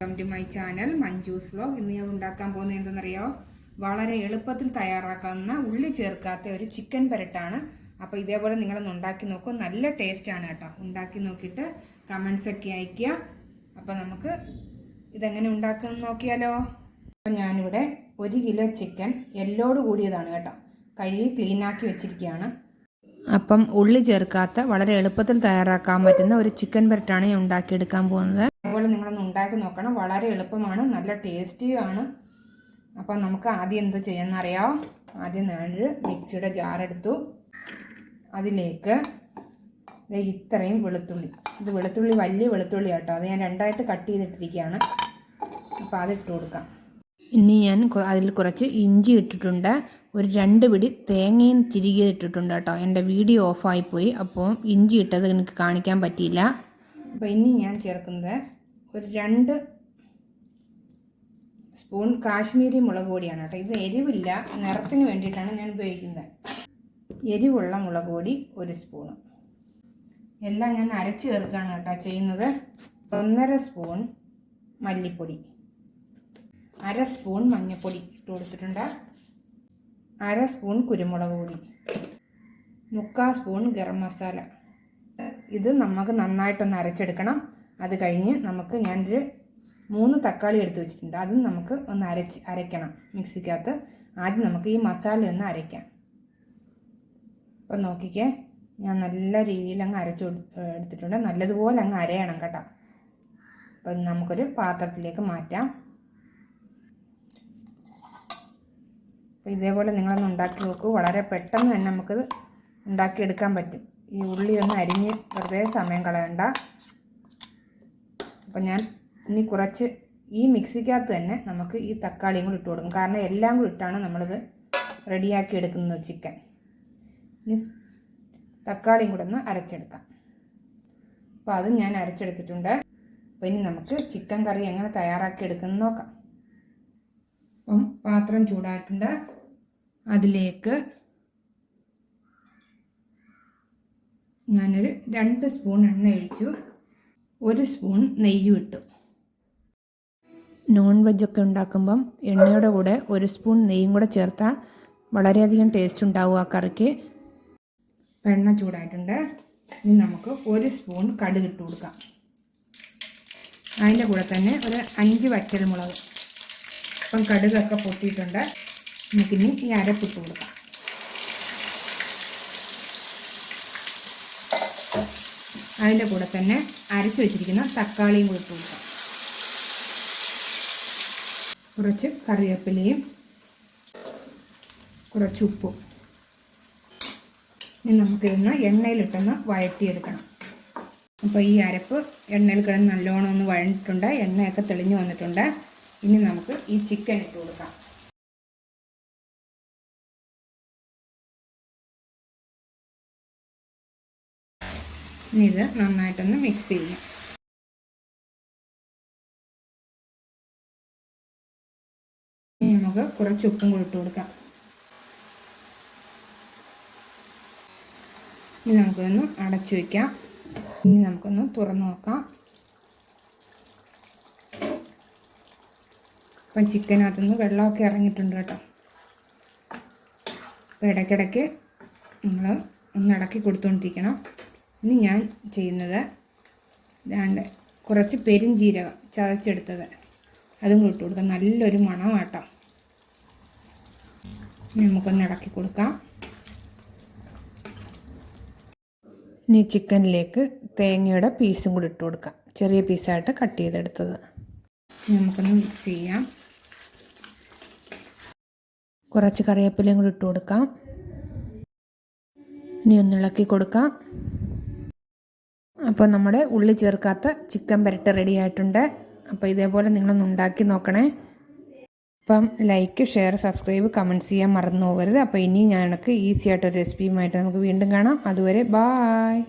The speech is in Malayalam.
Welcome to my channel Manju's vlog ഇന്ന് ഞാൻ ഉണ്ടാക്കാൻ പോകുന്നത് എന്തെന്നറിയോ? വളരെ എളുപ്പത്തിൽ തയ്യാറാക്കാവുന്ന ഉള്ളി ചേർക്കാത്ത ഒരു ചിക്കൻ പെരട്ടാണ്. അപ്പോൾ ഇതേപോലെ നിങ്ങളൊന്ന് ഉണ്ടാക്കി നോക്കൂ. നല്ല ടേസ്റ്റ് ആണ് കേട്ടോ. ഉണ്ടാക്കി നോക്കിയിട്ട് കമൻസ് ഒക്കെ അയക്കുക അപ്പോൾ നമുക്ക് ഇതെങ്ങനെ ഉണ്ടാക്കുന്ന നോക്കിയാലോ? അപ്പോൾ ഞാനിവിടെ ഒരു കിലോ ചിക്കൻ എല്ലോട് കൂടിയതാണ് കേട്ടോ. കഴുകി ക്ലീനാക്കി വെച്ചിരിക്കുകയാണ്. അപ്പം ഉള്ളി ചേർക്കാത്ത വളരെ എളുപ്പത്തിൽ തയ്യാറാക്കാൻ പറ്റുന്ന ഒരു ചിക്കൻ പെരട്ടാണ് ഞാൻ ഉണ്ടാക്കിയെടുക്കാൻ പോകുന്നത്. അതുപോലെ നിങ്ങളൊന്ന് ഉണ്ടാക്കി നോക്കണം. വളരെ എളുപ്പമാണ്. നല്ല ടേസ്റ്റിയുമാണ് അപ്പോൾ നമുക്ക് ആദ്യം എന്ത് ചെയ്യാമെന്നറിയാമോ ആദ്യം ഞാനൊരു മിക്സിയുടെ ജാറെടുത്തു അതിലേക്ക് ഇത്രയും വെളുത്തുള്ളി. ഇത് വെളുത്തുള്ളി വലിയ വെളുത്തുള്ളി കേട്ടോ അത് ഞാൻ രണ്ടായിട്ട് കട്ട് ചെയ്തിട്ടിരിക്കുകയാണ്. അപ്പോൾ അതിട്ട് കൊടുക്കാം. ഇനി ഞാൻ അതിൽ കുറച്ച് ഇഞ്ചി ഇട്ടിട്ടുണ്ട്. ഒരു രണ്ട് പിടി തേങ്ങയും തിരികെ ഇട്ടിട്ടുണ്ട് കേട്ടോ. എന്റെ വീഡിയോ ഓഫായിപ്പോയി അപ്പോൾ ഇഞ്ചി ഇട്ടത് എനിക്ക് കാണിക്കാൻ പറ്റിയില്ല. അപ്പോൾ ഇനി ഞാൻ ചേർക്കുന്നത് ഒരു രണ്ട് സ്പൂൺ കാശ്മീരി മുളക് പൊടിയാണ് കേട്ടോ. ഇത് എരിവില്ല നിറത്തിന് വേണ്ടിയിട്ടാണ് ഞാൻ ഉപയോഗിക്കുന്നത്. എരിവുള്ള മുളക് പൊടി ഒരു സ്പൂൺ എല്ലാം ഞാൻ അരച്ച് ചേർക്കുകയാണ് കേട്ടോ ചെയ്യുന്നത്. ഒന്നര സ്പൂൺ മല്ലിപ്പൊടി. അര സ്പൂൺ മഞ്ഞൾപ്പൊടി ഇട്ട് കൊടുത്തിട്ടുണ്ട്. അര സ്പൂൺ കുരുമുളക് പൊടി. മുക്കാൽ സ്പൂൺ ഗരം മസാല. ഇത് നമുക്ക് നന്നായിട്ടൊന്ന് അരച്ചെടുക്കണം. അത് കഴിഞ്ഞ് നമുക്ക് ഞാനൊരു മൂന്ന് തക്കാളി എടുത്ത് വെച്ചിട്ടുണ്ട്. അതും നമുക്ക് ഒന്ന് അരച്ച് അരയ്ക്കണം മിക്സിക്കകത്ത്. ആദ്യം നമുക്ക് ഈ മസാല ഒന്ന് അരയ്ക്കാം. അപ്പം നോക്കിക്കേ ഞാൻ നല്ല രീതിയിൽ അങ്ങ് അരച്ച് എടുത്തിട്ടുണ്ട്. നല്ലതുപോലെ അങ്ങ് അരയണം കേട്ടോ. അപ്പം നമുക്കൊരു പാത്രത്തിലേക്ക് മാറ്റാം. അപ്പോൾ ഇതേപോലെ നിങ്ങളൊന്ന് ഉണ്ടാക്കി നോക്കൂ. വളരെ പെട്ടെന്ന് തന്നെ നമുക്കത് ഉണ്ടാക്കിയെടുക്കാൻ പറ്റും. ഈ ഉള്ളി ഒന്ന് അരിഞ്ഞ് വെറുതെ സമയം കളയണ്ട. അപ്പം ഞാൻ ഇനി കുറച്ച് ഈ മിക്സിക്കകത്ത് തന്നെ നമുക്ക് ഈ തക്കാളിയും കൂടി ഇട്ട് കൊടുക്കും. കാരണം എല്ലാം കൂടി ഇട്ടാണ് നമ്മളിത് റെഡിയാക്കി എടുക്കുന്നത് ചിക്കൻ. ഇനി തക്കാളിയും കൂടെ ഒന്ന് അരച്ചെടുക്കാം. അപ്പോൾ അതും ഞാൻ അരച്ചെടുത്തിട്ടുണ്ട്. അപ്പോൾ ഇനി നമുക്ക് ചിക്കൻ കറി എങ്ങനെ തയ്യാറാക്കി എടുക്കുന്നത് നോക്കാം. അപ്പം പാത്രം ചൂടായിട്ടുണ്ട്. അതിലേക്ക് ഞാനൊരു രണ്ട് സ്പൂൺ എണ്ണ ഒഴിച്ചു. ഒരു സ്പൂൺ നെയ്യും ഇട്ടു. നോൺ വെജൊക്കെ ഉണ്ടാക്കുമ്പം എണ്ണയുടെ കൂടെ ഒരു സ്പൂൺ നെയ്യും കൂടെ ചേർത്താൽ വളരെയധികം ടേസ്റ്റ് ഉണ്ടാവും ആ കറിക്ക്. വെണ്ണ ചൂടായിട്ടുണ്ട്. ഇനി നമുക്ക് ഒരു സ്പൂൺ കടുക് ഇട്ട് കൊടുക്കാം. അതിന്റെ കൂടെ തന്നെ ഒരു അഞ്ച് വറ്റൽ മുളക് ഇപ്പം കടുകൊക്കെ പൊട്ടിയിട്ടുണ്ട്. നമുക്കിനി ഈ അരപ്പിട്ട് കൊടുക്കാം. അതിന്റെ കൂടെ തന്നെ അരച്ച് വെച്ചിരിക്കുന്ന തക്കാളിയും കൂടി കൊടുക്കാം. കുറച്ച് കറിവേപ്പിലയും കുറച്ച് ഉപ്പും. ഇനി നമുക്ക് ഇന്ന് എണ്ണയിലിട്ടൊന്ന് വഴറ്റിയെടുക്കണം. അപ്പോൾ ഈ അരപ്പ് എണ്ണയിൽ കിടന്ന് നല്ലോണം ഒന്ന് വഴണ്ടിട്ടുണ്ട്. എണ്ണയൊക്കെ തെളിഞ്ഞു വന്നിട്ടുണ്ട്. ഇനി നമുക്ക് ഈ ചിക്കൻ ഇട്ട് കൊടുക്കാം. ഇനി ഇത് നന്നായിട്ടൊന്ന് മിക്സ് ചെയ്യാം. ഇനി നമുക്ക് കുറച്ച് ഉപ്പും കൂടി ഇട്ട് കൊടുക്കാം. ഇനി നമുക്കൊന്ന് അടച്ചു വയ്ക്കാം ഇനി നമുക്കൊന്ന് തുറന്നു നോക്കാം. അപ്പം ചിക്കനകത്തുനിന്ന് വെള്ളമൊക്കെ ഇറങ്ങിയിട്ടുണ്ട് കേട്ടോ. അപ്പോൾ ഇടയ്ക്കിടയ്ക്ക് നമ്മൾ ഒന്ന് ഇളക്കി കൊടുത്തുകൊണ്ടിരിക്കണം ഇനി ഞാൻ ചെയ്യുന്നത് ഇതാണ്ട് കുറച്ച് പെരിഞ്ജീരകം ചതച്ചെടുത്തത്. അതും കൂടി ഇട്ട് കൊടുക്കാം. നല്ലൊരു മണം കേട്ടോ നമുക്കൊന്ന് ഇളക്കി കൊടുക്കാം. ഇനി ചിക്കനിലേക്ക് തേങ്ങയുടെ പീസും കൂടി ഇട്ട് കൊടുക്കാം. ചെറിയ പീസായിട്ട് കട്ട് ചെയ്തെടുത്തത്. നമുക്കൊന്ന് മിക്സ് ചെയ്യാം. കുറച്ച് കറിവേപ്പിലയും കൂടി ഇട്ട് കൊടുക്കാം. ഇനി ഒന്ന് ഇളക്കി കൊടുക്കാം. അപ്പോൾ നമ്മുടെ ഉള്ളി ചേർക്കാത്ത ചിക്കൻ പെരട്ട് റെഡി ആയിട്ടുണ്ട്. അപ്പോൾ ഇതേപോലെ നിങ്ങളൊന്ന് ഉണ്ടാക്കി നോക്കണേ. അപ്പം ലൈക്ക് ഷെയർ സബ്സ്ക്രൈബ് കമന്റ്സ് ചെയ്യാൻ മറന്നു പോകരുത്. അപ്പോൾ ഇനി ഞാനൊക്കെ ഈസി ആയിട്ടൊരു റെസിപ്പിയുമായിട്ട് നമുക്ക് വീണ്ടും കാണാം. അതുവരെ ബായ്